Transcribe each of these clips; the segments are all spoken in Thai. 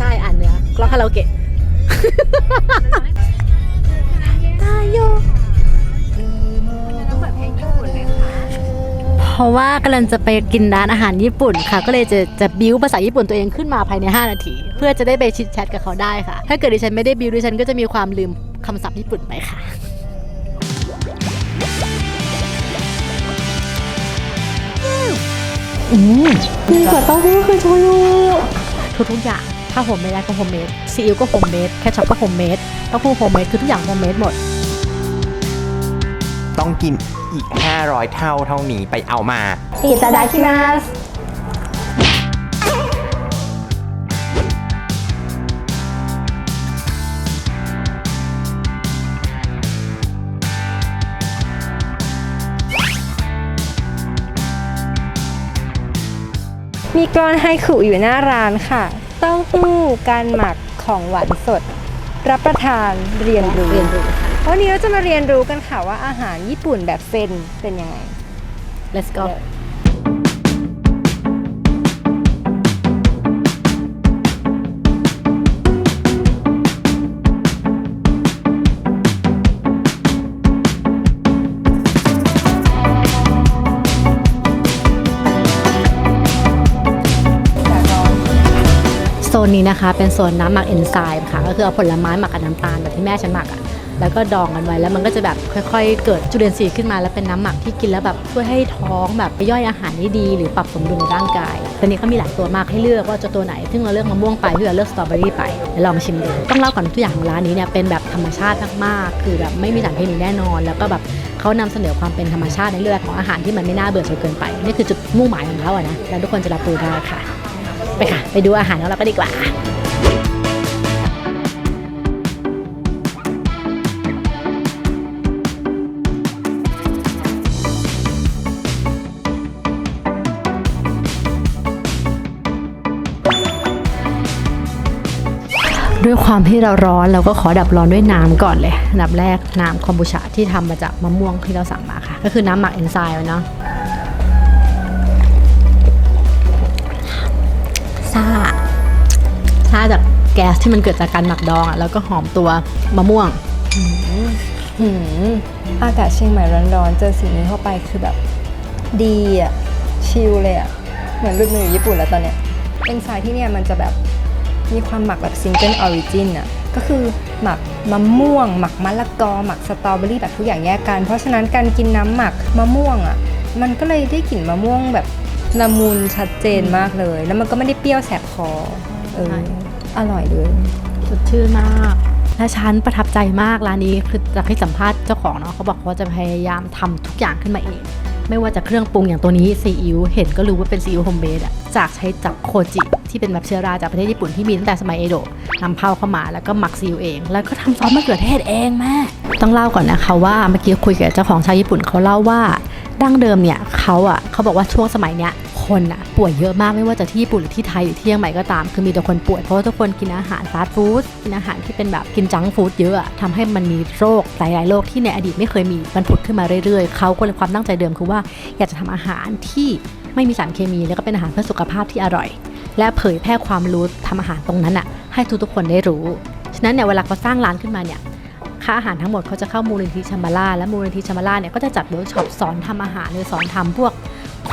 ใช่อ่านเนื้อร้องคาราโอเกะตายโยต้องเปิดเพลงญี่ปุ่นเลยค่ะเพราะว่ากำลังจะไปกินร้านอาหารญี่ปุ่นค่ะ ก็เลยจะจะบิวภาษาญี่ปุ่นตัวเองขึ้นมาภายใน 5 นาที เพื่อจะได้ไปชิดแชทกับเขาได้ค่ะ ถ้าเกิดดิฉันไม่ได้บิวดิฉันก็จะมีความลืมคำศัพท์ญี่ปุ่นไปค่ะอืมดีกว่าเต้าหู้คือโชยุทุกทุกๆอย่าง ถ้าโฮมเมดก็โฮมเมดซีอิ๊วก็โฮมเมดแคชชัพก็โฮมเมดต้าคู่โฮมเมดคือทุกอย่างโฮมเมดหมด ต้องกินอีก 500 เท่าเท่านี้ไปเอามา อิตาดาคิมัสมีกรอนไฮขู่อยู่หน้าร้านค่ะ เต้าหู้การหมักของหวานสด รับประทานเรียนรู้เรียนรู้ค่ะ วันนี้เราจะมาเรียนรู้กันค่ะว่าอาหารญี่ปุ่นแบบเซนเป็นยังไง let's go โซนนี้นะคะ เป็นโซนน้ำหมักเอนไซม์ค่ะ ก็คือเอาผลไม้หมักกับน้ำตาลแบบที่แม่ฉันหมักอะแล้วก็ดองกันไว้แล้วมันก็จะแบบค่อยๆ เกิดจุลินทรีย์ขึ้นมาแล้วเป็นน้ำหมักที่กินแล้วแบบช่วยให้ท้องแบบย่อยอาหารได้ดี หรือปรับสมดุลในร่างกายตอนนี้เขามีหลายตัวมากให้เลือกว่าจะตัวไหน ซึ่งเราเลือกมะม่วงไปพี่เราเลือกสตรอเบอรี่ไปเดี๋ยวลองชิมดูต้องเล่าก่อนทุกอย่างของร้านนี้เนี่ยเป็นแบบธรรมชาติมากๆคือแบบไม่มีสารเคมีแน่นอน แล้วก็แบบเขานำเสนอความเป็นธรรมชาติในเรื่องของอาหารที่มันไม่น่าเบื่อจนเกินไปนี่คือจุดมุ่งหมายของเขาอะนะแล้วทุกคนจะรับรู้ได้ค่ะ ไปค่ะ ไปดูอาหารของเราก็ดีกว่าด้วยความที่เราร้อนเราก็ขอดับร้อนด้วยน้ำก่อนเลยอันดับแรกน้ำคอมบูชาที่ทำมาจากมะม่วงที่เราสั่งมาค่ะ ก็คือน้ำหมักเอนไซม์เนาะ ซ่าซ่าจากแก๊สที่มันเกิดจากการหมักดองอะแล้วก็หอมตัวมะม่วงหืมอากาศเชียงใหม่ร้อนๆ เจอสิ่งนี้เข้าไปคือแบบ ดีอะ ชิลเลยอะ เหมือนรูปมืออยู่ญี่ปุ่นแล้วตอนเนี้ยเป็นสายที่เนี่ยมันจะแบบมีความหมักแบบซิงเกิลออริจินอะ ก็คือหมักมะม่วง หมักมะละกอ หมักสตรอเบอรี่แบบทุกอย่างแยกกัน เพราะฉะนั้นการกินน้ำหมักมะม่วงอะ มันก็เลยได้กลิ่นมะม่วงแบบ ละมุนชัดเจนมากเลย แล้วมันก็ไม่ได้เปรี้ยวแสบคอเออใช่อร่อยเลย สดชื่นมากและฉันประทับใจมากร้านนี้คือจากที่สัมภาษณ์เจ้าของเนาะเขาบอกว่าจะพยายามทำทุกอย่างขึ้นมาเอง ไม่ว่าจะเครื่องปรุงอย่างตัวนี้ซีอิ๊วเห็นก็รู้ว่าเป็นซีอิ๊วโฮมเมดอะจากใช้จากโคจิที่เป็นแบบเชื้อราจากประเทศญี่ปุ่นที่มีตั้งแต่สมัยเอโดะนำเข้าเข้ามาแล้วก็หมักซีอิ๊วเอง แล้วก็ทำซอสมะเขือเทศเองแม่ต้องเล่าก่อนนะคะว่าเมื่อกี้คุยกับเจ้าของชาวญี่ปุ่นเขาเล่าว่า ดั้งเดิมเนี่ยเขาอะเขาบอกว่าช่วงสมัยเนี้ยคนอะป่วยเยอะมากไม่ว่าจะที่ญี่ปุ่นหรือที่ไทยหรือที่เชียงใหม่ก็ตาม คือมีแต่คนป่วยเพราะว่าทุกคนกินอาหารฟาสต์ฟู้ดกินอาหารที่เป็นแบบกินจังฟู้ดเยอะอะทำให้มันมีโรคหลาย ๆ โรคที่ในอดีตไม่เคยมีมันผุดขึ้นมาเรื่อย ๆเขาก็เลยความตั้งใจเดิมคือว่าอยากจะทำอาหารที่ไม่มีสารเคมีแล้วก็เป็นอาหารเพื่อสุขภาพที่อร่อย และเผยแพร่ความรู้ทำอาหารตรงนั้นอะให้ทุกๆคนได้รู้ฉะนั้นเนี่ยเวลาเขาสร้างร้านขึ้นมาเนี่ย ค่าอาหารทั้งหมดเขาจะเข้ามูลนิธิชัมบาร่าและมูลนิธิชัมบาร่าเนี่ยก็จะจัดเวิร์กช็อปสอนทำอาหารหรือสอนทำพวก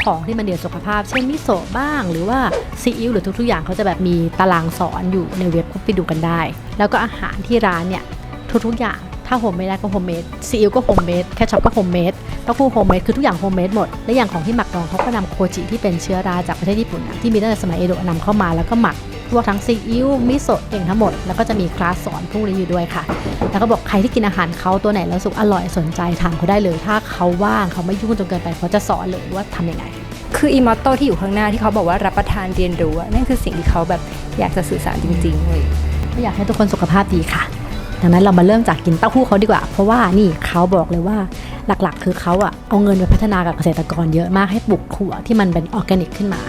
ของที่มันเดียวสุขภาพ เช่นมิโซะบ้าง หรือว่าซีอิ๊วหรือทุกๆอย่างเขาจะแบบมีตารางสอนอยู่ในเว็บก็ไปดูกันได้ แล้วก็อาหารที่ร้านเนี่ยทุกๆอย่างถ้าโฮมเมดได้ก็โฮมเมดซีอิ๊วก็โฮมเมดแคชชัพก็โฮมเมดเต้าหู้โฮมเมดคือทุกอย่างโฮมเมดหมด และอย่างของที่หมักดองเขาก็นำโคจิที่เป็นเชื้อราจากประเทศญี่ปุ่นที่มีตั้งแต่สมัยเอโดะนำเข้ามาแล้วก็หมัก พวกทั้งซีอิ๊วมิโซะเองทั้งหมด แล้วก็จะมีคลาสสอนพวกนี้อยู่ด้วยค่ะ แล้วก็บอกใครที่กินอาหารเขาตัวไหนแล้วรู้สุกอร่อยสนใจถามเขาได้เลย ถ้าเขาว่างเขาไม่ยุ่งจนเกินไปเขาจะสอนเลยว่าทำยังไง คืออีมอตโตที่อยู่ข้างหน้าที่เขาบอกว่ารับประทานเรียนรู้อะนั่นคือสิ่งที่เขาแบบอยากจะสื่อสารจริงๆเลยก็อยากให้ทุกคนสุขภาพดีค่ะดังนั้นเรามาเริ่มจากกินเต้าหู้เขาดีกว่า เพราะว่านี่เขาบอกเลยว่าหลักๆ คือเขาอะเอาเงินไปพัฒนากับเกษตรกรเยอะมากให้ปลูกถั่วที่มันเป็นออร์แกนิกขึ้นมา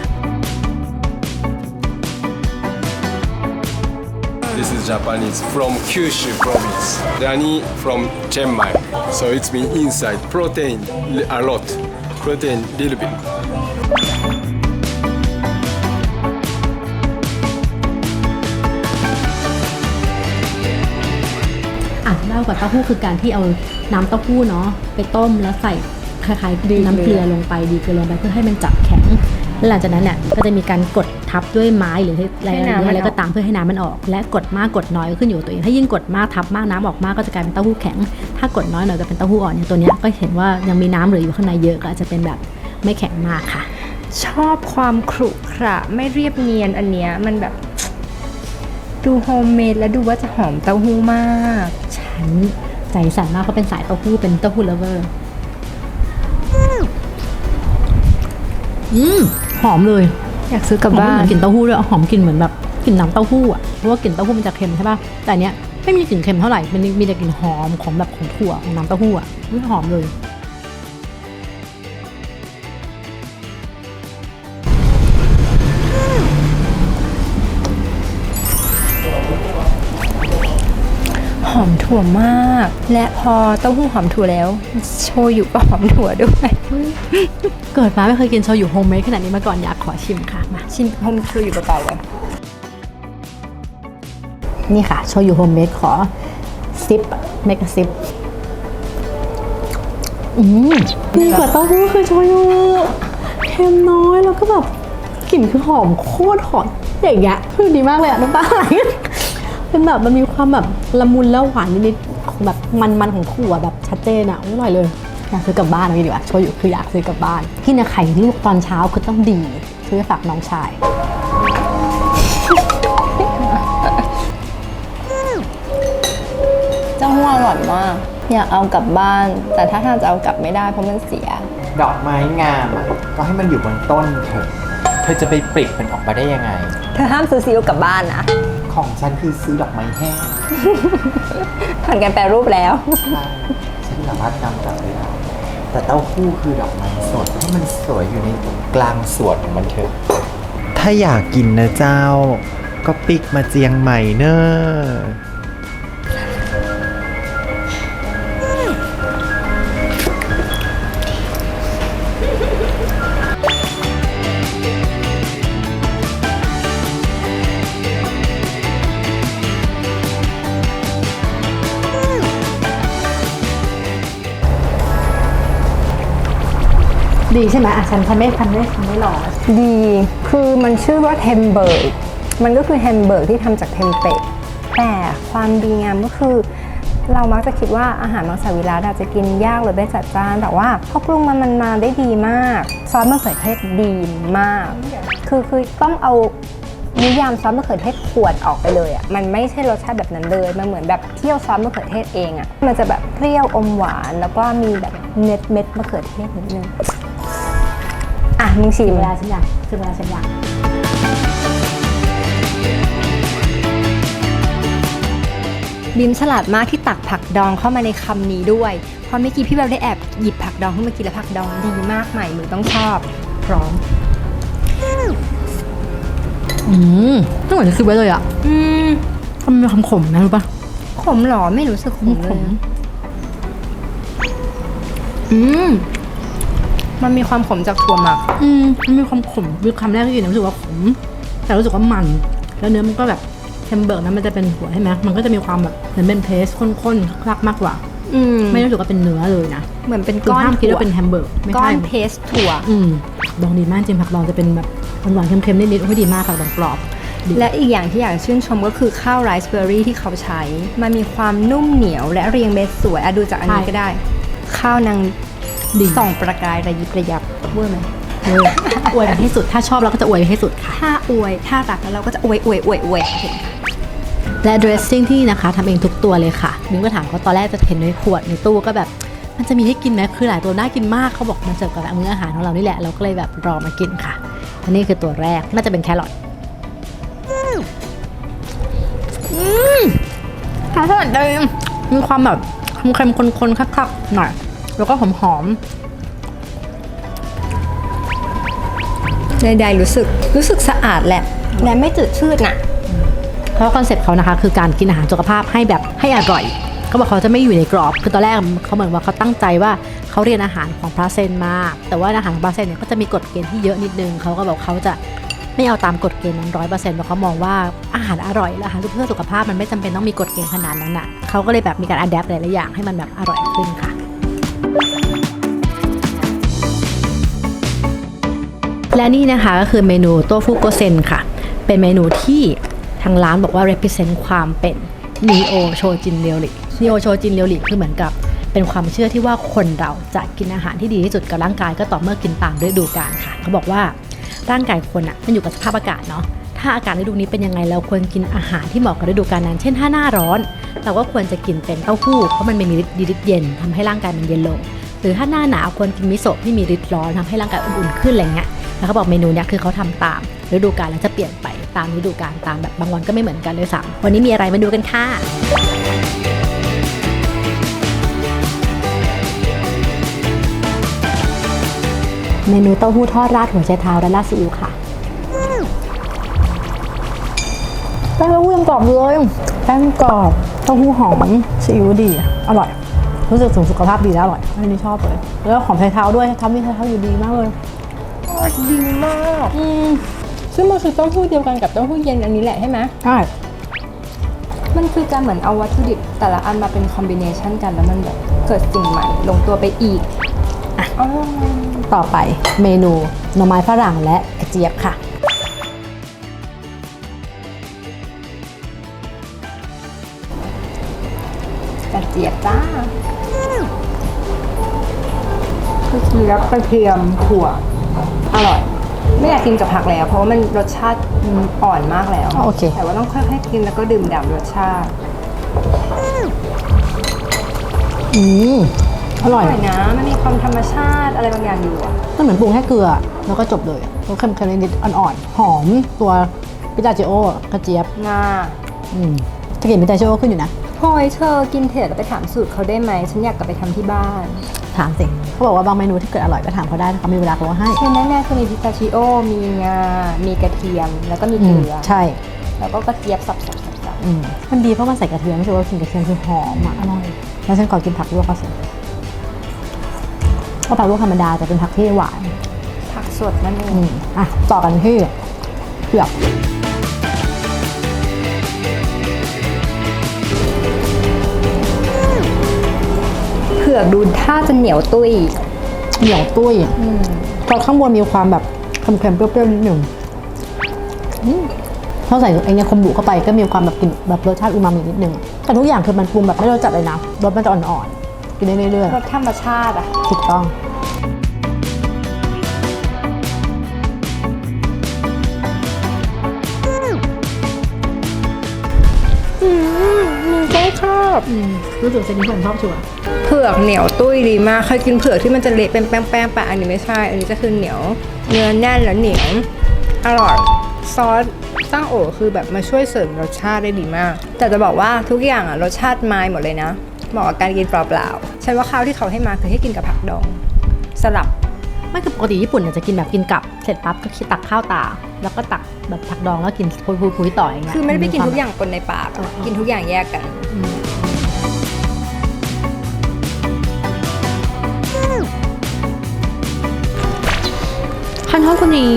This is Japanese from Kyushu province. Rani from Chiang Mai. So it's me inside protein a lot, protein little bit. เล่ากับเต้าหู้คือการที่เอาน้ำเต้าหู้เนาะไปต้มแล้วใส่คล้ายๆน้ำเกลือลงไปดีเกลือลงไปเพื่อให้มันจับแข็งหลังจากนั้นเนี่ยก็จะมีการกด ทับด้วยไม้หรืออะไรอะไรก็ตามเพื่อให้น้ำมันออก และกดมากกดน้อยก็ขึ้นอยู่กับตัวเอง ถ้ายิ่งกดมากทับมากน้ำออกมากก็จะกลายเป็นเต้าหู้แข็ง ถ้ากดน้อยหน่อยก็เป็นเต้าหู้อ่อนอย่างตัวเนี้ยก็เห็นว่ายังมีน้ำเหลืออยู่ข้างในเยอะก็อาจจะเป็นแบบไม่แข็งมากค่ะ ชอบความขรุขระไม่เรียบเนียนอันเนี้ยมันแบบดูโฮมเมดและดูว่าจะหอมเต้าหู้มาก ฉันใจสั่นมากเขาเป็นสายเต้าหู้เป็นเต้าหู้เลฟเวอร์อืมหอมเลย อยากซื้อกลับบ้านกลิ่นเต้าหู้ด้วยหอมกลิ่นเหมือนแบบกลิ่นน้ำเต้าหู้อะเพราะว่ากลิ่นเต้าหู้มันจะเค็มใช่ป่ะแต่อันเนี้ยไม่มีกลิ่นเค็มเท่าไหร่มันมีแต่กลิ่นหอมของแบบของถั่วของน้ำเต้าหู้อะหอมเลย หอมถั่วมาก และพอเต้าหู้หอมถั่วแล้ว โชยุก็หอมถั่วด้วย เกิดมาไม่เคยกินโชยุโฮมเมดขนาดนี้มาก่อนอยากขอชิมค่ะมาชิมโฮมโชยุเปล่าๆเลยนี่ค่ะโชยุโฮมเมดขอซิปเมกะซิปอืมดีกว่าเต้าหู้คือโชยุเค็มน้อยแล้วก็แบบกลิ่นคือหอมโคตรหอมอย่างเงี้ยคือดีมากเลยอะน้ำตาไหล เป็นแบบมันมีความแบบละมุนแล้วหวานนิดๆของแบบมันๆของถั่วแบบชัดเจนอะอร่อยเลยอยากซื้อกลับบ้านเอางี้ดีกว่าโชยุคืออยากซื้อกลับบ้านที่เนี่ยไข่ลูกตอนเช้าคือต้องดีซื้อไปฝากน้องชายเต้าหู้อร่อยมากอยากเอากลับบ้าน แต่ถ้าทางจะเอากลับไม่ได้เพราะมันเสีย ดอกไม้งามอะก็ให้มันอยู่บนต้นเถอะเธอจะไปปลิดมันออกมาได้ยังไง เธอห้ามซื้อซีอิ๊วกลับบ้านนะ ของฉันคือซื้อดอกไม้แห้งผ่านการแปรรูปแล้ว ใช่ฉันสามารถนำกลับไปได้แต่เต้าหู้คือดอกไม้สดให้มันสวยอยู่ในกลางสวนของมันเถอะถ้าอยากกินนะเจ้า ก็ปิกมาเจียงใหม่เนอะ ดีใช่ไหมอะฉันฉันไม่ฉันไม่ฉันไม่ลองดี คือมันชื่อว่าเทมเบิร์ก มันก็คือแฮมเบิร์กที่ทำจากเทมเปะ แต่ความดีงามก็คือ เรามักจะคิดว่าอาหารมังสวิรัตอาจจะกินยากหรือไม่จัดจ้าน แต่ว่าพอปรุงมันมันมาได้ดีมาก ซอสมะเขือเทศดีมาก คือคือต้องเอานิยามซอสมะเขือเทศขวดออกไปเลยอะ มันไม่ใช่รสชาติแบบนั้นเลย มันเหมือนแบบเที่ยวซอสมะเขือเทศเองอะ มันจะแบบเปรี้ยวอมหวาน แล้วก็มีแบบเม็ดเม็ดมะเขือเทศนิดนึง อะมึงชิมเวลาฉันอยากคือเวลาฉันอยากบิมฉลาดมากที่ตักผักดองเข้ามาในคำนี้ด้วย เพราะเมื่อกี้พี่แบบได้แอบหยิบผักดองขึ้นมากินแล้วผักดองดีมากใหม่มือต้องชอบ พร้อม อืมไม่เหมือนจะคิดไว้เลยอะอืมมันมีความขมนะรู้ปะขมเหรอไม่รู้สึกขมเลขยมอืม มันมีความขมจากถั่วหมัก อืมมันมีความขมคือคำแรกที่กินรู้สึกว่าขม แต่รู้สึกว่ามัน แล้วเนื้อมันก็แบบเทมเบิร์กนั้นมันจะเป็นหัวใช่ไหมมันก็จะมีความแบบเหมือนเป็นเพสข้นๆคลักมากกว่า อืมไม่รู้สึกว่าเป็นเนื้อเลยนะ เหมือนเป็นคือก้อนห้ามคิดถั่วว่าเป็นแฮมเบอร์กไม่ก้อใช่นเพสถั่ว อืมดองดีมากจริงผักดองจะเป็นแบบหวานๆเค็มๆนิดๆโอ้ยดีมากผักดองกรอบดีและอีกอย่างที่อยากชื่นชมก็คือข้าวไรซ์เบอร์รี่ที่เขาใช้ มันมีความนุ่มเหนียวและเรียงเม็ดสวยอะดูจากอันนี้ก็ได้ ข้าวนาง ดี ส่องประกายระยิบระยับเวอร์ไหมเอออวยไปให้สุด ถ้าชอบเราก็จะอวยไปให้สุดค่ะ ถ้าอวยถ้ารักแล้วเราก็จะอวยอวยอวยอวยเห็นไหมและ dressing ที่นะคะทำเองทุกตัวเลยค่ะมิงก็ถามเขาตอนแรกจะเห็นในขวดในตู้ก็แบบ มันจะมีให้กินไหมคือหลายตัวน่ากินมากเขาบอกมันเสิร์ฟกับมื้ออาหารของเรานี่แหละเราก็เลยแบบรอมากินค่ะ อันนี้คือตัวแรกน่าจะเป็นแครอทอืมหอมขนาดเดิมมีความแบบเค็มๆคนๆคักๆหน่อย แล้วก็หอมๆใดๆรู้สึกรู้สึกสะอาดแหละและไม่จืดชืดน่ะ เพราะคอนเซ็ปต์เขานะคะ คือการกินอาหารสุขภาพให้แบบให้อร่อยเขาบอกเขาจะไม่อยู่ในกรอบ คือตอนแรกเขาเหมือนว่าเขาตั้งใจว่าเขาเรียนอาหารของพระเซนมาแต่ว่าอาหารของพระเซนเนี่ยก็จะมีกฎเกณฑ์ที่เยอะนิดนึงเขาก็บอกเขาจะไม่เอาตามกฎเกณฑ์นั้นร้อยเปอร์เซ็นต์เพราะเขามองว่าอาหารอร่อยและอาหารเพื่อสุขภาพมันไม่จำเป็นต้องมีกฎเกณฑ์ขนาดนั้นอะเขาก็เลยแบบมีการอัดแอปหลายๆอย่างให้มันแบบอร่อยขึ้นค่ะ และนี่นะคะก็คือเมนูโต้ฟูโกเซนค่ะ เป็นเมนูที่ทางร้านบอกว่า represent ความเป็น neo โชจินเรียวลิ neo โชจินเรียวลิคือเหมือนกับเป็นความเชื่อที่ว่าคนเราจะกินอาหารที่ดีที่สุดกับร่างกายก็ต่อเมื่อกินตามฤดูกาลค่ะ เขาบอกว่าร่างกายคนอะมันอยู่กับสภาพอากาศเนาะ ถ้าอากาศฤดูนี้เป็นยังไงเราควรกินอาหารที่เหมาะกับฤดูกาลนั้น เช่นถ้าหน้าร้อนเราก็ควรจะกินเป็นเต้าหู้เพราะมันมีฤทธิ์ดีฤทธิ์เย็นทำให้ร่างกายมันเย็นลง หรือถ้าหน้าหนาวควรกินมิโซะที่มีฤทธิ์ร้อนทำให้ร่างกายอุ่นๆขึ้นอะไรเงี้ยแล้วเขาบอกเมนูเนี้ยคือเขาทำตามฤดูกาลแล้วจะเปลี่ยนไปตามฤดูกาลตามแบบบางวันก็ไม่เหมือนกันเลยสามวันนี้มีอะไรมาดูกันค่ะเมนูเต้าหู้ทอดราดหัวไชเท้าและราดซีอิ๊วค่ะ แป้งเต้าหู้ยังกรอบเลยแป้งกรอบเต้าหู้หอมซีอิ๊วดีอร่อย รู้สึกถึงสุขภาพดีแล้วอร่อยอันนี้ชอบเลย แล้วหอมไชเท้าด้วยทำให้ไชเท้าอยู่ดีมากเลยดีมากอืมซึ่งมันคือเต้าหู้เดียวกันกับเต้าหู้เย็นอันนี้แหละใช่ไหมใช่มันคือการเหมือนเอาวัตถุดิบแต่ละอันมาเป็นคอมบิเนชันกันแล้วมันแบบเกิดสิ่งใหม่ลงตัวไปอีกอะอร่อยต่อไปเมนูหน่อไม้ฝรั่งและกระเจี๊ยบค่ะ จี๊ยบจ้ากระเจี๊ยบกระเทียมถั่วอร่อยไม่อยากกินกับผักแล้ว เพราะว่ามันรสชาติมันอ่อนมากแล้วโอเค แต่ว่าต้องค่อยๆกินแล้วก็ดื่มด่ำรสชาติ อืมอร่ออยร่อยนะมันมีความธรรมชาติอะไรบางอย่างอยู่อะมันเหมือนปรุงแค่เกลือ แล้วก็จบเลยรสเค็มๆนิดๆอ่อนๆหอมตัวพิตาชิโอกระเจี๊ยบงาอืมจะกินพิตาชิโอขึ้นอยู่นะ พลอยเธอกินเผ็ดไปถามสูตรเขาได้ไหมฉันอยากกลับไปทำที่บ้านถามสิเขาบอกว่าบางเมนูที่เกิดอร่อยก็ถามเขาได้ถ้าเขามีเวลาเขาก็ให้คือแน่ๆคือมีพิสตาชิโอ มีงา มีกระเทียม แล้วก็มีอืเกมลือใช่แล้วก็กระเจี๊ยบสับๆๆอืมมันดีเพราะมันใส่กระเทียมไม่ใช่ว่ากินกระเทียมคือหอมอะอร่อยแล้วฉันขอกินผักลวกก็สิเพราะผักลวกธรรมดาจะเป็นผักที่หวาน ๆผักสดนั่นเออืงมอะ ต่อกันที่เผือก ผือกดูท่าจะเหนียวตุ้ย เหนียวตุ้ยอืมตอนข้างบนมีความแบบเค็มๆเปรี้ยวๆนิดหนึ่งอืมถ้าใส่ไอ้เนี่ยคมบุเข้าไปก็มีความแบบกลิ่นแบบรสชาติอูมามินิดนึงแต่ทุกอย่างคือมันปรุงแบบไม่รสจัดเลยนะรสมันจะอ่อนๆกินได้เรื่อยรสธรรมชาติอะๆถูกต้องมึง อบอืมรู้สึกเซนนี้ผมชอบชัวร์เผือกเหนียวตุ้ยดีมากเคยกินเผือกที่มันจะเละเป็นแป้งๆปะอันนี้ไม่ใช่ อันนี้จะคือเหนียว เนื้อแน่นแล้วเหนียวอร่อยซอสตั้งโอคือแบบมาช่วยเสริมรสชาติได้ดีมาก แต่จะบอกว่าทุกอย่างอะรสชาติไม้หมดเลยนะเหมาะกับการกินเปล่าๆฉันว่าข้าวที่เขาให้มาคือให้กินกับผักดอง สลับไม่คือปกติญี่ปุ่นเนี่ยจะกินแบบกินกับเสร็จปั๊บก็คิดตักข้าวตา แล้วก็ตักแบบผักดองแล้วกินพุยๆๆต่ออย่างเงี้ยคือไม่ได้ไปกินทุกอย่างปนในปากอะกินทุกอย่างแยกกันคัน อบคนนี้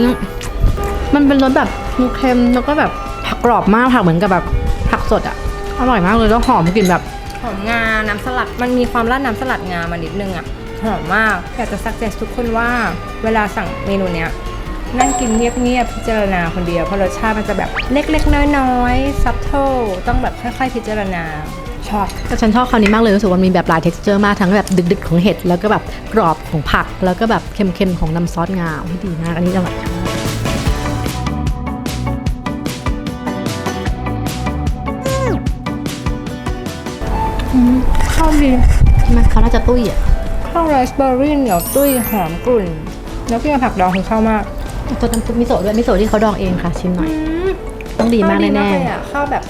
มันเป็นรสแบบเค็มแล้วก็แบบผักกรอบมากผักเหมือนกับแบบผักสดอะ อร่อยมากเลยแล้วหอมกลิ่นแบบหอมงา น้ำสลัด มันมีความราดน้ำสลัดงามานิดนึงอะหอมมาก อยากจะสักเจสทุกคนว่า เวลาสั่งเมนูเนี้ย นั่งกินเงียบๆพิจารณาคนเดียว เพราะรสชาติมันจะแบบเล็กๆ น้อยๆซับเทลต้องแบบค่อยๆ พิจารณา ชอบแต่ฉันชอบคำนี้มากเลยรู้สึกว่ามันมีแบบหลาย texture มากทั้งแบบดึกๆของเห็ดแล้วก็แบบกรอบของผัก แล้วก็แบบเค็มๆของน้ำซอสงาที่ดีมากอันนี้อร่อยข้าวดีใช่ไหมเขาน่าจะตุ้ยอะข้าวไรซ์เบอร์รี่เหนียวตุ้ยหอมกลุ่น แล้วกินกับผักดองคือเข้ามากตัวน้ำซุปมิโซะด้วยมิโซะที่เขาดองเองค่ะชิมหน่อย ต้องดีมากข้วแน่เลยอะข้าวแบบ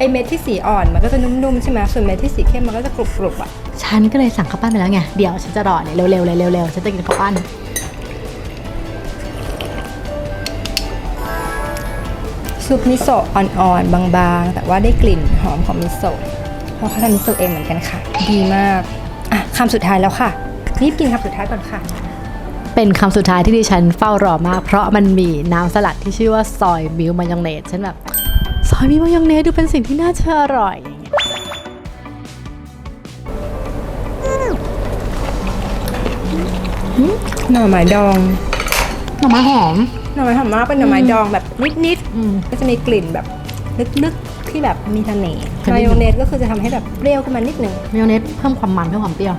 ไอเม็ดที่สีอ่อนมันก็จะนุ่มๆใช่ไหมส่วนเม็ดที่สีเข้มมันก็จะกรุบๆอะๆฉันก็เลยสั่งข้าวปั้นไปแล้วไง เดี๋ยวฉันจะรอเนี่ยเร็วๆเลยเร็วๆฉันจะกินข้าวปั้น ซุปมิโซะอ่อนๆบางๆ แต่ว่าได้กลิ่นหอมของมิโซะเพราะเขาทำมิโซะเองเหมือนกันค่ะ ดีมากอะคำสุดท้ายแล้วค่ะรีบกินคำสุดท้ายก่อนค่ะ เปเป็นคำสุดท้ายที่ดิฉันเฝ้ารอมาก เพราะมันมีน้ำสลัดที่ชื่อว่าซอยมิลมายองเนสฉันแบบซ อยมิลมายองเนสดูเป็นสิ่งที่น่าจะอร่อยอย่างเงี้ยหน่อไม้ดอง หน่อไม้หอม หน่อไม้หอมมากเป็นหน่อไม้ดองแบบนิดอืมๆก็จะมีกลิ่นแบบลึกๆที่แบบมีเสน่ห์เคยได้มายินยองเนสก็คือจะทำให้แบบเปรี้ยวขึ้นมานิดนึงมายองเนสเพิ่มความมันเพิ่มความเปรี้ยว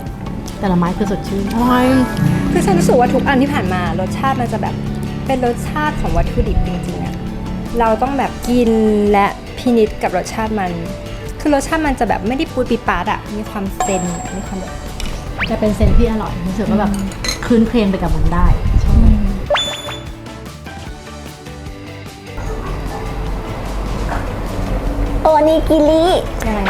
แต่ละไม้คือสดชื่นอร่อยคือฉันรู้สึกว่าทุกอันที่ผ่านมารสชาติมันจะแบบเป็นรสชาติของวัตถุดิบจริงๆอะเราต้องแบบ กินและพินิจกับรสชาติมัน คือรสชาติมันจะแบบไม่ได้ปูดปีดปาดอะมีความเซนอะมีความแบบจะเป็นเซนที่อร่อยรู้สึกว่าแบบคืนเพลงไปกับมันได้ชอบโอนิกิริยังไง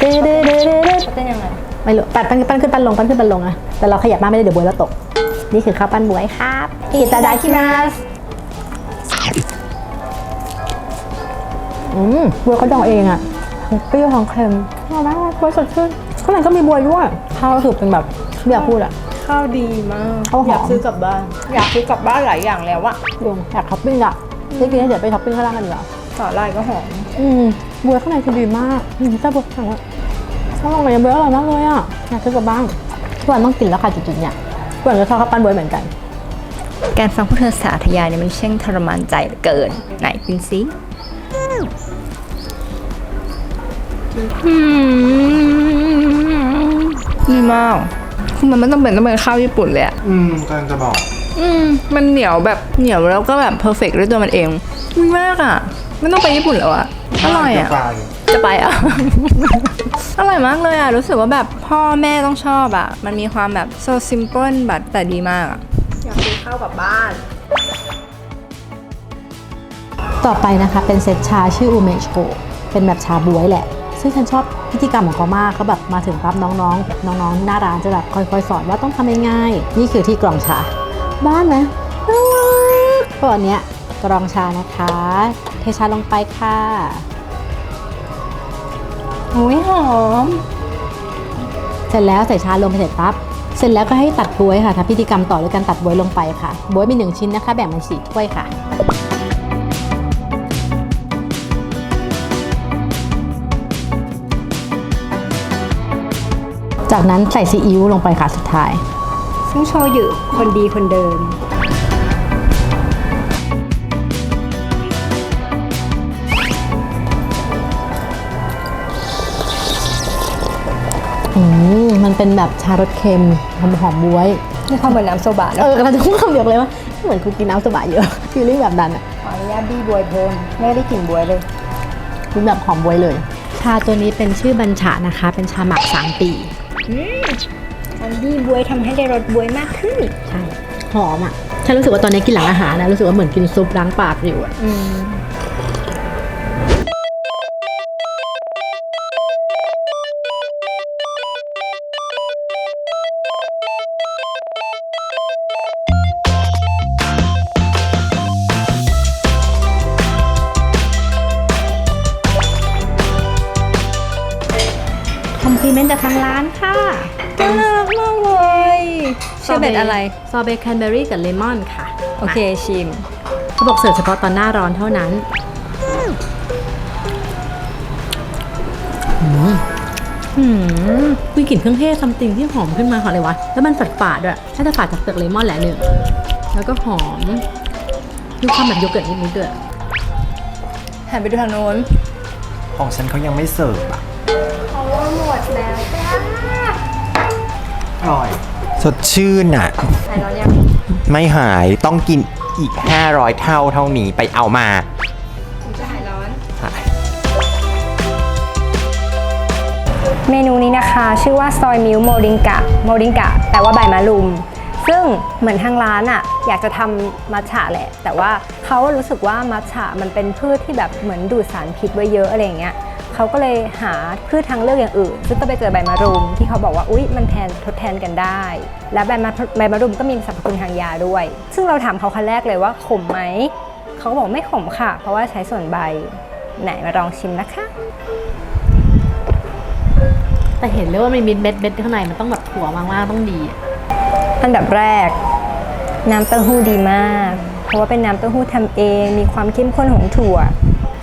ดื้อดื้อดื้อดื้อเต้นยังไงไม่รู้ปั้นปั้นปั้นขึ้นปั้นลงปั้นขึ้นปั้นลงอะแต่เราขยับมากไม่ได้เดี๋ยวบวยแล้วตก นี่คือข้าวปั้นบวยครับอิตาดาคิมัส อืมบวยเขาดองเองอะทั้งเปรี้ยวทั้งเค็มอร่อยมากบวยสดชื่นข้างในก็มีบวยด้วยข้าวก็คือเป็นแบบไม่อยากพูดอะ ข้าวดีมาก ข้าวหอม อยากซื้อกลับบ้าน อยากซื้อกลับบ้านหลายอย่างแล้วอะลงอยากท็อปปิ้งอะที่กินแล้วเดี๋ยวไปท็อปปิ้งข้างล่างกันดีกว่าสาหร่ายก็หอม อืมบวยข้างในคือดีมากอืมแซ่บบวยข้างในข้าวลงในบวยอร่อยมากเลยอะอยากซื้อกลับบ้านทุกวันต้องกินแล้วค่ะจุดๆเนี่ยทุกวันก็ชอบข้าวปั้นบวยเหมือนกัน การฟังพวกเธอสาธยายเนี่ยมันเช่งทรมานใจเหลือเกิน ไหนกินซิ ดีมากคือมันไม่ต้องเป็นต้องเป็นข้าวญี่ปุ่นเลยอะอืมกำลังจะบอก อืม มันเหนียวแบบเหนียวแล้วก็แบบเพอร์เฟกด้วยตัวมันเองดีมากอะไม่ต้องไปญี่ปุ่นแล้วอะอร่อยอะ จะไปอะ อร่อยมากเลยอะ รู้สึกว่าแบบพ่อแม่ต้องชอบอะ มันมีความแบบ so simple แบบแต่ดีมากอะ อยากซื้อข้าวกลับบ้าน ต่อไปนะคะเป็นเซตชาชื่ออูเมโชเป็นแบบชาบวยแหละ ซึ่งฉันชอบพิธีกรรมของเขามากเขาแบบมาถึงปั๊บน้องๆ น้องๆ หน้าร้านจะแบบคอยๆ สอนว่าต้องทำยังไงนี่คือที่กรองชา บ้านไหมน่ารักก็อันเนี้ยกรองชานะคะ เทชาลงไปค่ะอุ้ยหอม เสร็จแล้วใส่ชาลงไปเสร็จปั๊บเสร็จแล้วก็ให้ตัดบวยค่ะทำพิธีกรรมต่อด้วยการตัดบวยลงไปค่ะบวยมีหนึ่งชิ้นนะคะ แบ่งเป็นสี่ถ้วยค่ะ จากนั้นใส่ซีอิ๊วลงไปค่ะสุดท้าย ซึ่งโชยุคนดีคนเดิม อืมมันเป็นแบบชารสเค็มหอมหอมๆบวย นี่ความเหมือนน้ำโซบะเอนะอกำลังจะพูดคำเดียวเลยว่าเหมือนกูกินน้ำสบายเยอะฟีลลิ่งแบบนั้นอะขออนุญาตบี้บวยเพิ่มไม่ได้กลิ่นบวยเลยเป็นแบบหอมบวยเลย ชาตัวนี้เป็นชื่อบัญชานะคะ เป็นชาหมัก3ปี การบี้บวยทำให้ได้รสบวยมากขึ้น ใช่หอมอะฉันรู้สึกว่าตอนนี้กินหลังอาหารนะรู้สึกว่าเหมือนกินซุปล้างปากอยู่อะอืม จากทางร้านค่ะน่ารักมากเลยชื่อเป็นอะไรซอเบย์แคนเบอรี่กับเลมอนค่ะ โอเคชิมเขาบอกเสิร์ฟเฉพาะตอนหน้าร้อนเท่านั้นอืมมีกลิ่นเครื่องเทศซัมติงที่หอมขึ้นมาค่ะเลยวะ แล้วมันฝาดฝาดๆด้วยน่าจะฝาดจากเปลือกเลมอนแหละหนึ่ง แล้วก็หอมมีความแบบโยเกิร์ตนิดๆด้วยหันไปดูทางโน้น ของฉันเขายังไม่เสิร์ฟอะ แล้วจ้าอร่อย สดชื่นอะ หายร้อนยังไม่หายต้องกินอีก 500 เท่าเท่านี้ไปเอามาถึงจะหายร้อนหายเมนูนี้นะคะชื่อว่าซอยมิลโมริงกะโมริงกะแปลว่าใบมะลุม ซึ่งเหมือนทางร้านอะอยากจะทำมัทฉะแหละ แต่ว่าเขารู้สึกว่ามัทฉะมันเป็นพืชที่แบบเหมือนดูดสารพิษไว้เยอะอะไรอย่างเงี้ย เขาก็เลยหาพืชทางเลือกอย่างอื่น ซึ่งก็ไปเจอใบมะรุมที่เขาบอกว่าอุ๊ยมันแทนทดแทนกันได้ และใบมะใบมะรุมก็มีสรรพคุณทางยาด้วย ซึ่งเราถามเขาคันแรกเลยว่าขมไหมเขาก็บอกไม่ขมค่ะ เพราะว่าใช้ส่วนใบไหนมาลองชิมนะคะ แต่เห็นเลยว่ามันมีเม็ดเม็ดๆข้างในมันต้องแบบถั่วมากๆต้องดีอะอันดับแรก น้ำเต้าหู้ดีมาก เพราะว่าเป็นน้ำเต้าหู้ทำเอง มีความเข้มข้นของถั่ว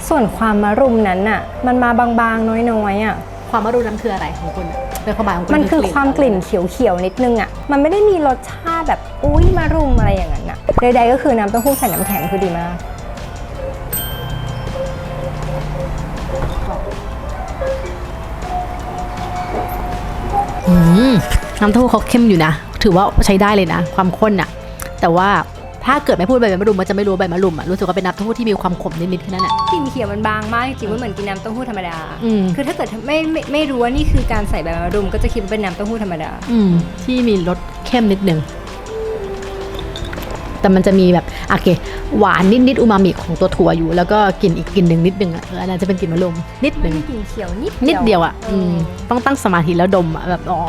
ส่วนความมะรุมนั้นน่ะ มันมาบางๆ น้อยๆอะ ความว่ารู้น้ำคืออะไรของคุณอะเป็นความหมายของคุณมันคือความกลิ่นเขียวๆนิดนึงอะ มันไม่ได้มีรสชาติแบบอุ้ยมารุมอะไรอย่างนั้นอะใดๆก็คือน้ำเต้าหู้ใส่น้ำแข็งคือดีมาก อืมน้ำเต้าหู้เขาเข้มอยู่นะ ถือว่าใช้ได้เลยนะ ความข้นอะแต่ว่า ถ้าเกิดไม่พูดใบมะรุมมันจะไม่รู้ใบมะรุมอะรู้สึกว่าเป็นน้ำเต้าหู้ที่มีความขมนิดๆแค่นั้นอะกลิ่นเขียวมันบางมากจริงๆมันเหมือนกินน้ำเต้าหู้ธรรมดา อืมคือถ้าเกิดไม่ไม่ไม่รู้ว่านี่คือการใส่ใบมะรุมก็จะคิดว่าเป็นน้ำเต้าหู้ธรรมดา อืมที่มีรสเข้มนิดนึงแต่มันจะมีแบบโอเค หวานนิดๆอูมามิของตัวถั่วอยู่ แล้วก็กลิ่นอีกกลิ่นหนึ่งนิดนึงอะเอออันนั้นจะเป็นกลิ่นมะรุมนิดนึงกลิ่นเขียวนิดนิดเดียวอะอืมต้องตั้งสมาธิแล้วดมอะแบบ อ๋อ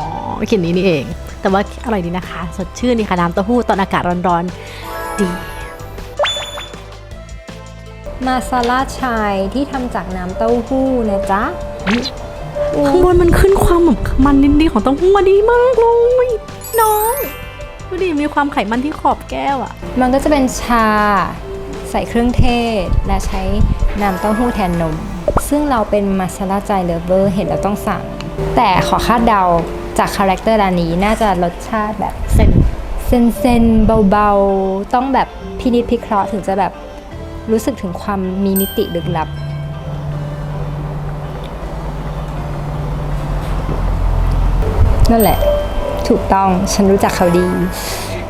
กลิ่นนี้นี่เอง แต่ว่าอร่อยดีนะคะ สดชื่นนี่ค่ะน้ำเต้าหู้ตอนอากาศร้อนๆ ดีมาซาลาชายที่ทำจากน้ำเต้าหู้นะจ๊ะข้างบนมันขึ้นความแบบมันนิดๆของเต้าหู้อะดีมากเลยน้องดูดิมีความไขมันที่ขอบแก้วอะมันก็จะเป็นชาใส่เครื่องเทศ และใช้น้ำเต้าหู้แทนนม ซึ่งเราเป็นมาซาลาใจเลฟเวอร์เห็นแล้วต้องสั่ง แต่ขอคาดเดาจากคาแรคเตอร์ร้านนี้น่าจะรสชาติแบบ เส้นเซนๆเบาๆ ต้องแบบพินิจพิเคราะห์ถึงจะแบบรู้สึกถึงความมีมิติลึกลับ นั่นแหละ ถูกต้องฉันรู้จักเขาดี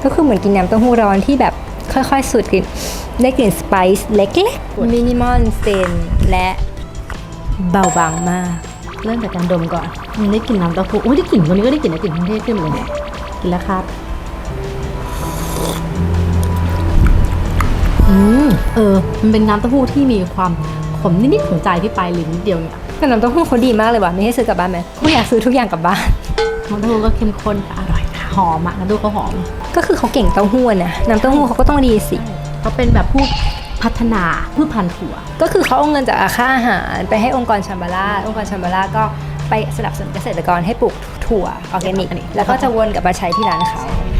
ก็คือเหมือนกินน้ำเต้าหู้ร้อนที่แบบค่อยๆสูดกลิ่นได้กลิ่นสไปซ์เล็กๆมินิมอลเซนและเบาบางมาก เริ่มจากการดมก่อน มันได้กลิ่นน้ำเต้าหู้โอ้ยได้กลิ่นตรงนี้ก็ได้กลิ่นนะกลิ่นเครื่องเทศขึ้นมาเลยกินแล้วครับ เออ มันเป็นน้ำเต้าหู้ที่มีความขมนิดๆของใจที่ปลายลิ้นนิดเดียวเนี่ยแต่น้ำเต้าหู้เขาดีมากเลยว่ะไม่ให้ซื้อกลับบ้านไหมไม่อยากซื้อทุกอย่างกลับบ้าน น้ำเต้าหู้ก็เข้มข้นค่ะอร่อยค่ะหอมอะน้ำเต้าหู้เขาหอมก็คือเขาเก่งเต้าหู้อะนะน้ำเต้าหู้เขาก็ต้องดีสิ เขาเป็นแบบผู้พัฒนาพืชพันธุ์ถั่ว ก็คือเขาเอาเงินจากค่าอาหารไปให้องค์กรชัมบาร่าองค์กรชัมบาร่าก็ไปสนับสนุนเกษตรกรให้ปลูกถั่วออร์แกนิกแล้วก็จะวนกลับมาใช้ที่ร้านเขาอืม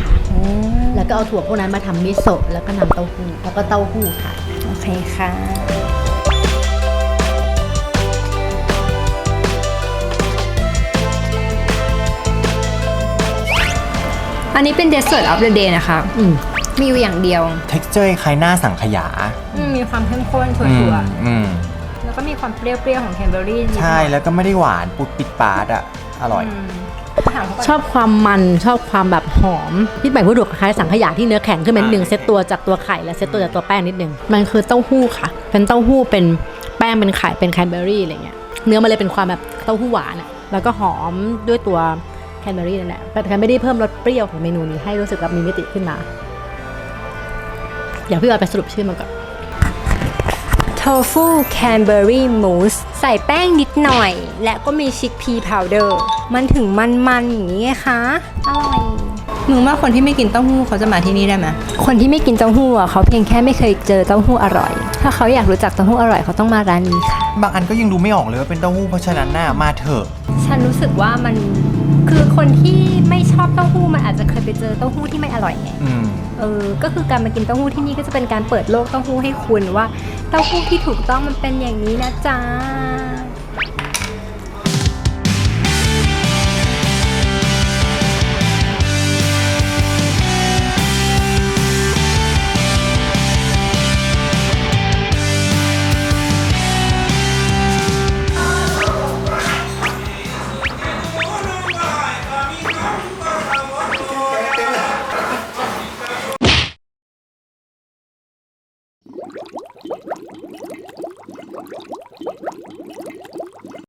แล้วก็เอาถั่วพวกนั้นมาทำมิโซะแล้วก็น้ำเต้าหู้แล้วก็เต้าหู้ค่ะ โอเคค่ะ อันนี้เป็นเดสเซอร์ of the day นะคะอืม มีอยู่อย่างเดียว texture คล้ายหน้าสังขยาอืมมีความเข้มข้นถั่อืวมอืมๆแล้วก็มีความเปรี้ยวๆของแคนเบอร์รี่นิดหน่อยใช่แล้วก็ไม่ได้หวานปุดปิดปาดอะอร่อยอืม ถามเขาก่อนชอบความมันชอบความแบบหอมพี่ใหม่พูดถูกคล้ายสังขยาที่เนื้อแข็งขึ้นมานิดนึงอ่าเซตตัวจากตัวไข่และเซตตัวจากตัวแป้งนิดนึงมันคือเต้าหู้ค่ะ เป็นเต้าหู้เป็นแป้งเป็นไข่เป็นแคนเบอรี่อะไรเงี้ยเนื้อมันเลยเป็นความแบบเต้าหู้หวานอะแล้วก็หอมด้วยตัวแคนเบอรี่นั่นแหละแต่ไม่ได้เพิ่มรสเปรี้ยวของเมนูนี้ให้รู้สึกแบบมีมิติขึ้นมา อยากพี่ออยไปสรุปชื่อมันก่อน โทฟูแคนเบอรี่มูสใส่แป้งนิดหน่อย และก็มีชิคพีพาวเดอร์ มันถึงมันๆอย่างนี้ไงคะอร่อยมึงว่าคนที่ไม่กินเต้าหู้เขาจะมาที่นี่ได้ไหมคนที่ไม่กินเต้าหู้อะเขาเพียงแค่ไม่เคยเจอเต้าหู้อร่อย ถ้าเขาอยากรู้จักเต้าหู้อร่อยเขาต้องมาร้านนี้ค่ะ บางอันก็ยังดูไม่ออกเลยว่าเป็นเต้าหู้เพราะฉะนั้นน่ะมาเถอะ ฉันรู้สึกว่ามัน คือคนที่ไม่ชอบเต้าหู้มันอาจจะเคยไปเจอเต้าหู้ที่ไม่อร่อยไงอืม เออก็คือการมากินเต้าหู้ที่นี่ก็จะเป็นการเปิดโลกเต้าหู้ให้คุณว่า เต้าหู้ที่ถูกต้องมันเป็นอย่างนี้นะจ๊ะ